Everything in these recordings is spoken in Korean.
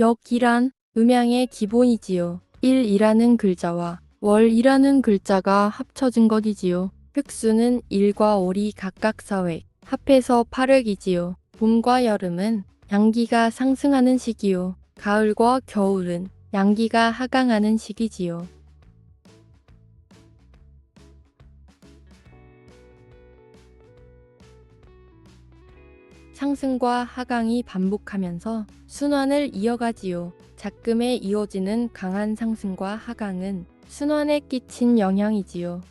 역이란 음양의 기본이지요. 일이라는 글자와 월이라는 글자가 합쳐진 것이지요. 획수는 1과 월이 각각 4획, 합해서 8획이지요. 봄과 여름은 양기가 상승하는 시기요. 가을과 겨울은 양기가 하강하는 시기지요. 상승과 하강이 반복하면서 순환을 이어가지요. 작금에 이어지는 강한 상승과 하강은 순환에 끼친 영향이지요.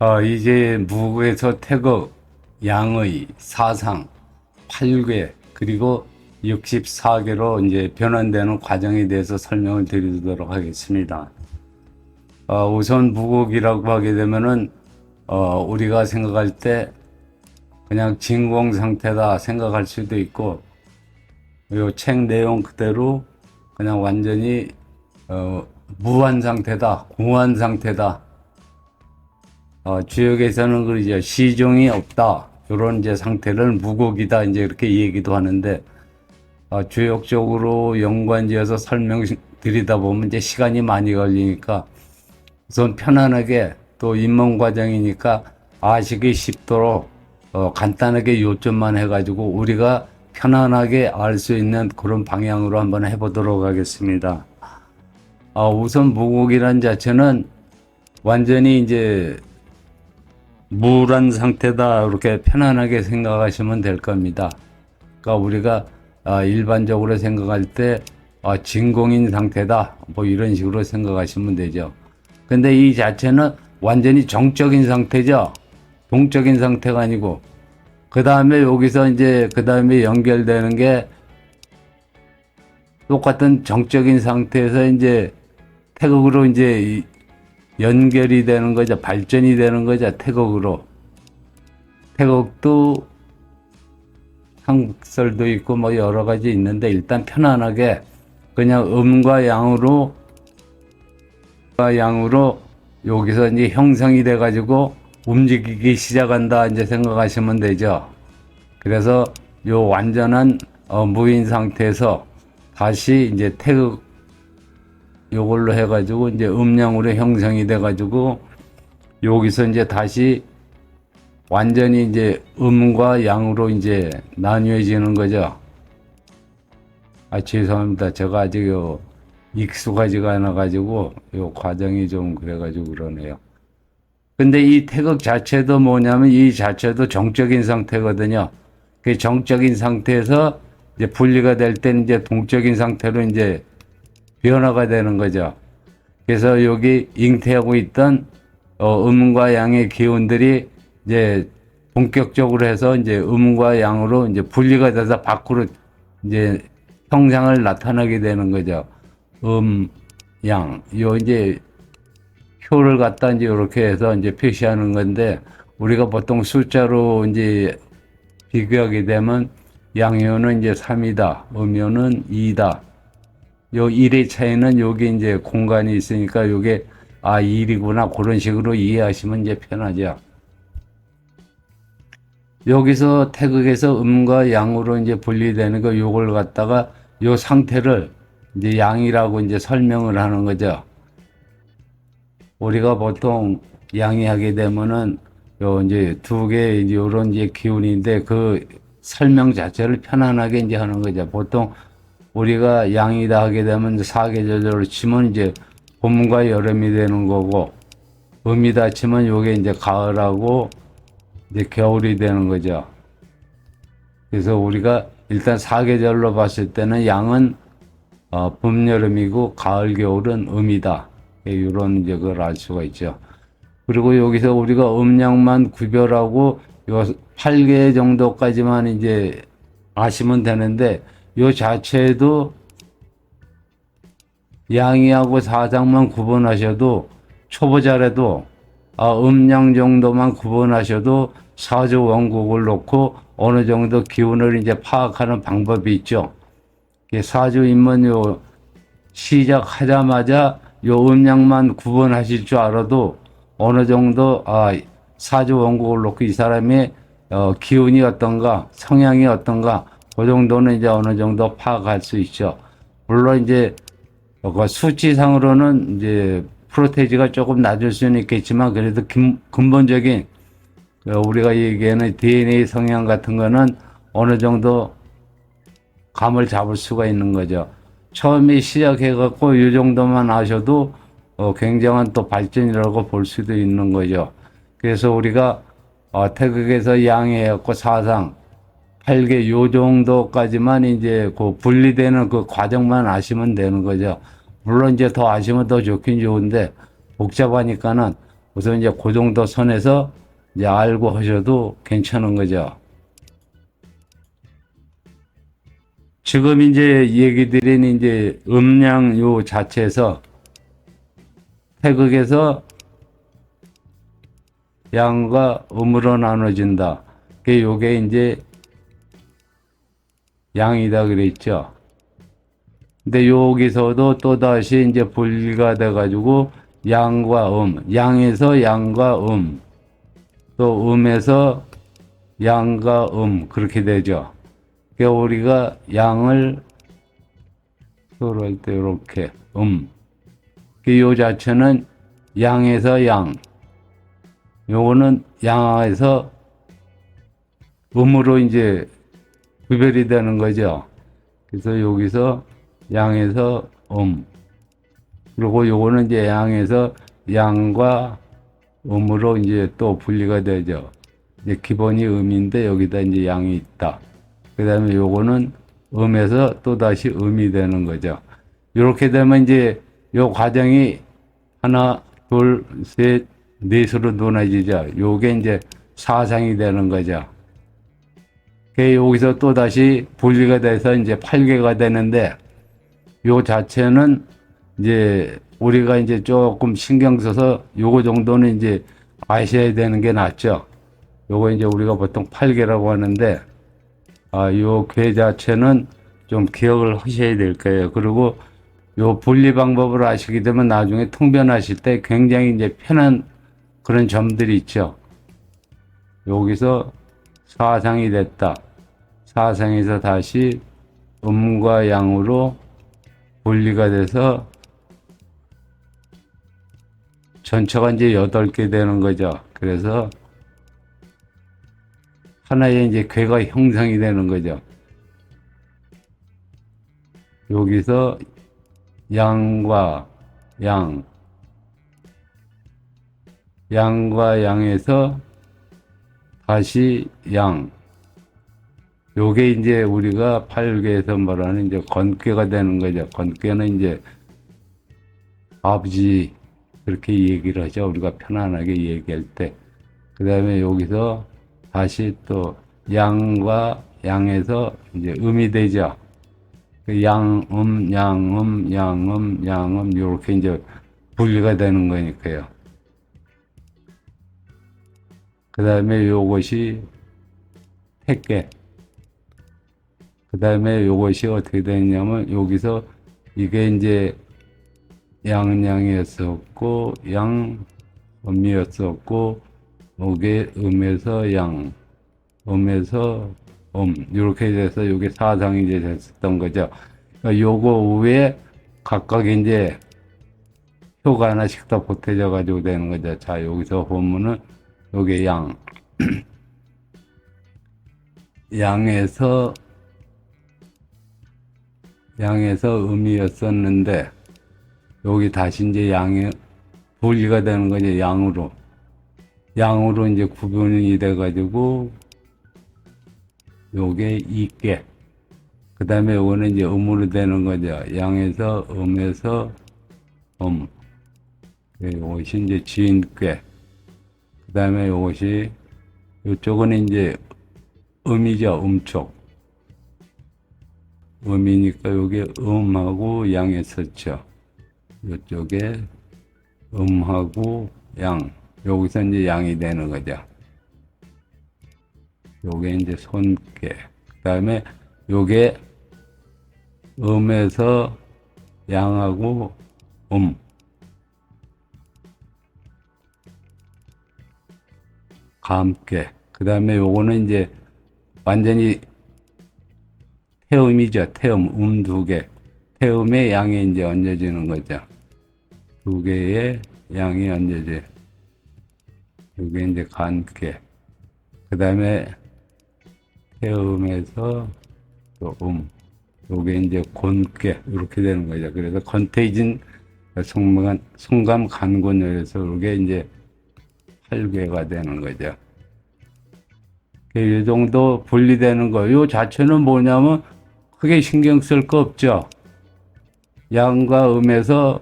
어, 이제 무구에서 태극, 양의, 사상, 8궤, 그리고 64개로 이제 변환되는 과정에 대해서 설명을 드리도록 하겠습니다. 어, 우선 무국이라고 하게 되면은, 어, 우리가 생각할 때 그냥 진공 상태다 생각할 수도 있고, 요책 내용 그대로 그냥 완전히, 어, 무한 상태다, 공한 상태다, 어, 주역에서는 그러죠. 시종이 없다. 이런 이제 상태를 무곡이다. 이제 이렇게 얘기도 하는데, 어, 주역적으로 연관지어서 설명드리다 보면 이제 시간이 많이 걸리니까 우선 편안하게 또 입문 과정이니까 아시기 쉽도록 어, 간단하게 요점만 해가지고 우리가 편안하게 알 수 있는 그런 방향으로 한번 해보도록 하겠습니다. 아, 우선 무곡이란 자체는 완전히 이제 무한 상태다 이렇게 편안하게 생각하시면 될 겁니다. 그러니까 우리가 아, 일반적으로 생각할 때 아, 진공인 상태다 뭐 이런 식으로 생각하시면 되죠. 근데 이 자체는 완전히 정적인 상태죠. 동적인 상태가 아니고 그 다음에 여기서 이제 그 다음에 연결되는 게 똑같은 정적인 상태에서 이제 태극으로 이제 이- 연결이 되는 거죠. 발전이 되는 거죠. 태극으로. 태극도 한국설도 있고 뭐 여러 가지 있는데 일단 편안하게 그냥 음과 양으로 음과 양으로 여기서 이제 형성이 돼 가지고 움직이기 시작한다 이제 생각하시면 되죠. 그래서 요 완전한 어, 무인 상태에서 다시 이제 태극 요걸로 해 가지고 이제 음량으로 형성이 돼 가지고 여기서 이제 다시 완전히 이제 음과 양으로 이제 나뉘어지는 거죠. 아 죄송합니다. 제가 아직 요 익숙하지가 않아가지고 요 과정이 좀 그래가지고 그러네요. 근데 이 태극 자체도 뭐냐면 이 자체도 정적인 상태거든요. 그 정적인 상태에서 이제 분리가 될 때는 이제 동적인 상태로 이제 변화가 되는 거죠. 그래서 여기 잉태하고 있던 어, 음과 양의 기운들이 이제 본격적으로 해서 이제 음과 양으로 이제 분리가 돼서 밖으로 이제 형상을 나타나게 되는 거죠. 음, 양. 요 이제 표를 갖다 이제 이렇게 해서 이제 표시하는 건데 우리가 보통 숫자로 이제 비교하게 되면 양효는 이제 3이다. 음효는 2다. 요 1의 차이는 여기 이제 공간이 있으니까 요게 아 1이구나 그런 식으로 이해하시면 이제 편하죠. 여기서 태극에서 음과 양으로 이제 분리되는 거 요걸 갖다가 요 상태를 이제 양이라고 이제 설명을 하는 거죠. 우리가 보통 양이하게 되면은 요 이제 두 개 이제 요런 이제 기운인데 그 설명 자체를 편안하게 이제 하는 거죠. 보통 우리가 양이다 하게 되면 사계절로 치면 이제 봄과 여름이 되는 거고 음이다 치면 요게 이제 가을하고 이제 겨울이 되는 거죠. 그래서 우리가 일단 사계절로 봤을 때는 양은 어, 봄, 여름이고 가을, 겨울은 음이다. 이런 이제 그걸 알 수가 있죠. 그리고 여기서 우리가 음양만 구별하고 요 8개 정도까지만 이제 아시면 되는데 요 자체도 양이하고 사장만 구분하셔도 초보자라도 아, 음양 정도만 구분하셔도 사주 원국을 놓고 어느 정도 기운을 이제 파악하는 방법이 있죠. 이게 사주 입문 요 시작하자마자 요 음양만 구분하실 줄 알아도 어느 정도 아 사주 원국을 놓고 이 사람의 어, 기운이 어떤가, 성향이 어떤가, 그 정도는 이제 어느 정도 파악할 수 있죠. 물론 이제 그 수치상으로는 이제 프로테지가 조금 낮을 수는 있겠지만 그래도 근, 근본적인 그 우리가 얘기하는 DNA 성향 같은 거는 어느 정도 감을 잡을 수가 있는 거죠. 처음에 시작해갖고 이 정도만 아셔도 어, 굉장한 또 발전이라고 볼 수도 있는 거죠. 그래서 우리가 어, 태극에서 양해했고 사상, 팔계 요 정도까지만 이제 그 분리되는 그 과정만 아시면 되는 거죠. 물론 이제 더 아시면 더 좋긴 좋은데 복잡하니까는 우선 이제 그 정도 선에서 이제 알고 하셔도 괜찮은 거죠. 지금 이제 얘기 드린 이제 음량 요 자체에서 태극에서 양과 음으로 나눠진다. 그 요게 이제 양이다 그랬죠. 근데 여기서도 또 다시 이제 분리가 돼 가지고 양과 음, 양에서 양과 음, 또 음에서 양과 음 그렇게 되죠. 그러니까 우리가 양을 표현할 때 이렇게 음. 그요 자체는 양에서 양. 요거는 양에서 음으로 이제 구별이 되는 거죠. 그래서 여기서 양에서 음. 그리고 요거는 이제 양에서 양과 음으로 이제 또 분리가 되죠. 이제 기본이 음인데 여기다 이제 양이 있다. 그 다음에 요거는 음에서 또 다시 음이 되는 거죠. 이렇게 되면 이제 요 과정이 하나, 둘, 셋, 넷으로 나눠지죠. 요게 이제 사상이 되는 거죠. 그 여기서 또 다시 분리가 돼서 이제 8개가 되는데 요 자체는 이제 우리가 이제 조금 신경 써서 요거 정도는 이제 아셔야 되는 게 낫죠. 요거 이제 우리가 보통 8개라고 하는데 아, 요 괴 자체는 좀 기억을 하셔야 될 거예요. 그리고 요 분리 방법을 아시게 되면 나중에 통변하실 때 굉장히 이제 편한 그런 점들이 있죠. 여기서 사상이 됐다. 사상에서 다시 음과 양으로 분리가 돼서 전체가 이제 여덟 개 되는 거죠. 그래서 하나의 이제 괴가 형성이 되는 거죠. 여기서 양과 양, 양과 양에서 다시 양. 요게 이제 우리가 팔계에서 말하는 이제 건괴가 되는 거죠. 건괴는 이제 아버지 그렇게 얘기를 하죠. 우리가 편안하게 얘기할 때. 그 다음에 여기서 다시 또 양과 양에서 이제 음이 되죠. 그 양음, 양음, 양음, 양음 이렇게 이제 분리가 되는 거니까요. 그 다음에 요것이 택계. 그 다음에 요것이 어떻게 되냐면 여기서 이게 이제 양양이었었고 양음이었었고 요게 음에서 양, 음에서 음 이렇게 돼서 요게 사상이 이제 됐었던 거죠. 그러니까 요거 위에 각각 이제 표가 하나씩 더 보태져 가지고 되는 거죠. 자 여기서 보면은 요게 양 양에서 양에서 음이었었는데 여기 다시 이제 양이 분리가 되는 거죠. 양으로 양으로 이제 구분이 돼가지고 요게 이께 그 다음에 요거는 이제 음으로 되는 거죠. 양에서 음에서 음 요것이 이제 지인께 그 다음에 요것이 요쪽은 이제 음이죠. 음쪽 음이니까 요게 음하고 양했었죠. 요쪽에 음하고 양 여기서 이제 양이 되는 거죠. 요게 이제 손께. 그 다음에 요게 음에서 양하고 음. 감게. 그 다음에 요거는 이제 완전히 태음이죠. 태음, 음 두 개. 태음의 양이 이제 얹어지는 거죠. 두 개의 양이 얹어져. 이게 이제 간게. 그 다음에 태음에서 또 음. 요게 이제 곤게. 이렇게 되는 거죠. 그래서 건태진 송감, 송감 간곤열에서 이게 이제 8개가 되는 거죠. 이 정도 분리되는 거. 요 자체는 뭐냐면 크게 신경 쓸 거 없죠. 양과 음에서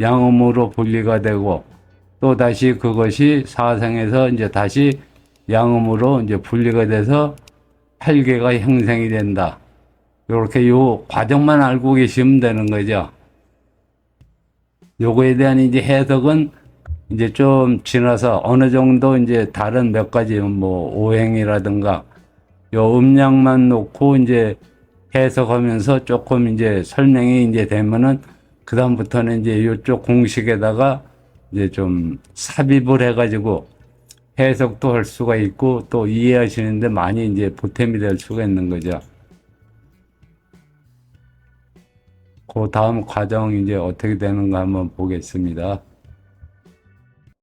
양음으로 분리가 되고 또 다시 그것이 사상에서 이제 다시 양음으로 이제 분리가 돼서 팔계가 형성이 된다. 이렇게 요 과정만 알고 계시면 되는 거죠. 요거에 대한 이제 해석은 이제 좀 지나서 어느 정도 이제 다른 몇 가지 뭐 오행이라든가 요 음량만 놓고 이제 해석하면서 조금 이제 설명이 이제 되면은 그다음부터는 이제 요쪽 공식에다가 이제 좀 삽입을 해가지고 해석도 할 수가 있고 또 이해하시는데 많이 이제 보탬이 될 수가 있는 거죠. 그 다음 과정 이제 어떻게 되는가 한번 보겠습니다.